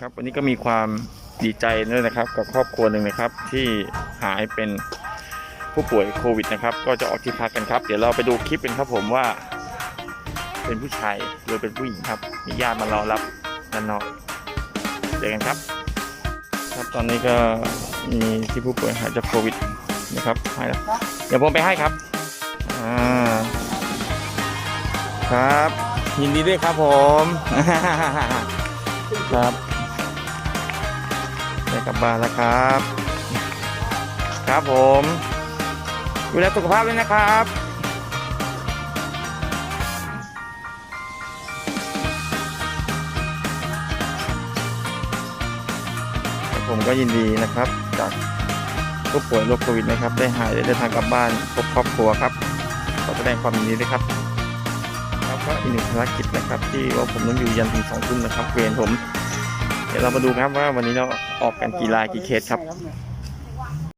ครับวันนี้ก็มีความดีใจด้วยนะครับ กับครอบครัวหนึ่งนะครับ ที่หายเป็นผู้ป่วยโควิดนะครับ ก็จะออกที่พักกันครับ เดี๋ยวเราไปดูคลิปกันครับผมว่า เป็นผู้ชายหรือเป็นผู้หญิงครับมีญาติมารอรับด้านนอกเจอกันครับ ครับตอนนี้ก็มีที่ผู้ป่วยหายจากโควิดนะครับใหายแล้วเดี๋ยวผมไปให้ครับอ่าครับ ยินดีด้วยครับผม ครับ ได้กลับบ้านแล้วครับ ครับผมดูแลสุขภาพด้วยนะครับผมก็ยินดีนะครับจากผู้ป่วยโรคโควิดนะครับ ได้หายได้เดินทางกลับบ้านพบครอบครัวครับขอแสดงความยินดีด้วยครับครับก็อีกหนึ่งภารกิจนะครับ ที่ว่าผมต้องอยู่ยันถึงสองทุ่มนะครับเวรผม ดี๋ยวเรามาดูครับว่าวันนี้เราออกกันกี่ลายกี่เคสครับ